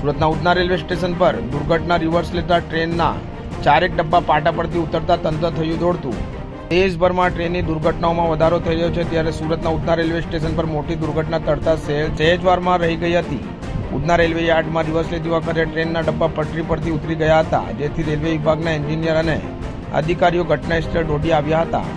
સુરતના Udhna railway station પર દુર્ઘટના રિવર્સ લેતા ટ્રેનના ચારેક ડબ્બા પાટા પરથી ઉતરતા તંત્ર થયું દોડતું. દેશભરમાં ટ્રેનની દુર્ઘટનાઓમાં વધારો થઈ રહ્યો છે ત્યારે સુરતના ઉધના રેલવે સ્ટેશન પર મોટી દુર્ઘટના તરતા સહેજવારમાં રહી ગઈ હતી. ઉધના રેલવે યાર્ડમાં રિવર્સ લેતી વખતે ટ્રેનના ડબ્બા પટરી પરથી ઉતરી ગયા હતા, જેથી રેલવે વિભાગના એન્જિનિયર અને અધિકારીઓ ઘટના સ્થળે દોડી આવ્યા હતા.